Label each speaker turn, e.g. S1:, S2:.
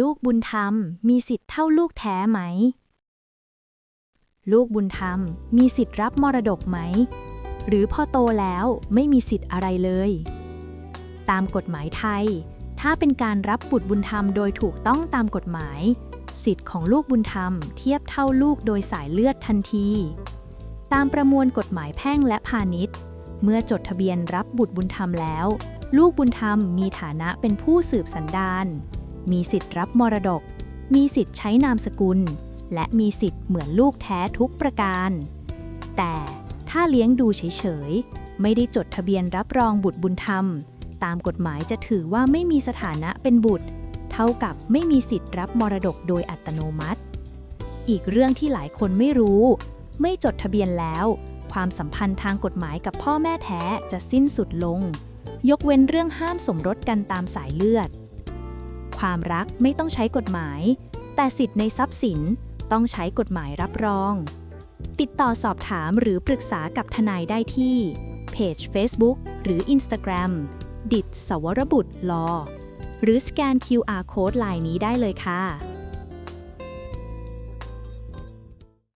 S1: ลูกบุญธรรมมีสิทธิ์เท่าลูกแท้ไหม ลูกบุญธรรมมีสิทธิ์รับมรดกไหม หรือพอโตแล้วไม่มีสิทธิ์อะไรเลย ตามกฎหมายไทย ถ้าเป็นการรับบุตรบุญธรรมโดยถูกต้องตามกฎหมาย สิทธิ์ของลูกบุญธรรมเทียบเท่าลูกโดยสายเลือดทันที ตามประมวลกฎหมายแพ่งและพาณิชย์ เมื่อจดทะเบียนรับบุตรบุญธรรมแล้ว ลูกบุญธรรมมีฐานะเป็นผู้สืบสันดาน มีสิทธิ์รับมรดก มีสิทธิ์ใช้นามสกุล และมีสิทธิ์เหมือนลูกแท้ทุกประการ แต่ถ้าเลี้ยงดูเฉยๆ ไม่ได้จดทะเบียนรับรองบุตรบุญธรรม ตามกฎหมายจะถือว่าไม่มีสถานะเป็นบุตร เท่ากับไม่มีสิทธิ์รับมรดกโดยอัตโนมัติ อีกเรื่องที่หลายคนไม่รู้ ไม่จดทะเบียนแล้ว ความสัมพันธ์ทางกฎหมายกับพ่อแม่แท้จะสิ้นสุดลง ยกเว้นเรื่องห้ามสมรสกันตามสายเลือด ความรักไม่ต้องใช้กฎหมาย แต่สิทธิ์ในทรัพย์สินต้องใช้กฎหมายรับรอง ติดต่อสอบถามหรือปรึกษากับทนายได้ที่เพจ Facebook หรือ Instagram ดิดสวรบุตรลอหรือสแกน QR Code ไลน์นี้ได้เลยค่ะ